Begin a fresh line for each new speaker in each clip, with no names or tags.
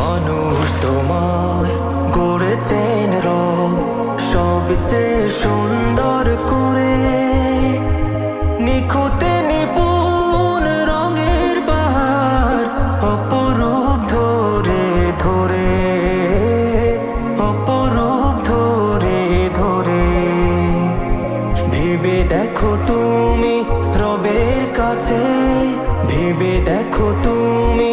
মানুষ তোমায় গড়েছেন রব, সবচেয়ে সুন্দর করে। নিখুঁতে নিপুণ রঙের বাহার অপরূপ ধরে ধরে, অপরূপ ধরে ধরে। ভেবে দেখো তুমি রবের কাছে, ভেবে দেখো তুমি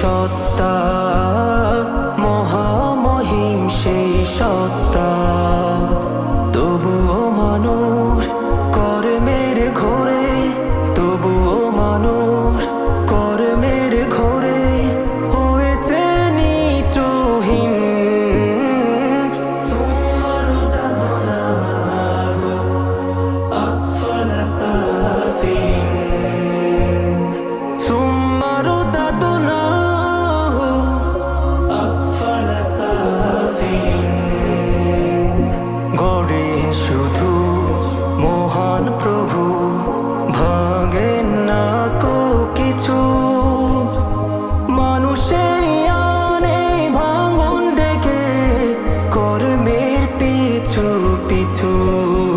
সত্তা মহামহিম সেই সত্তা। পিছু পিছু।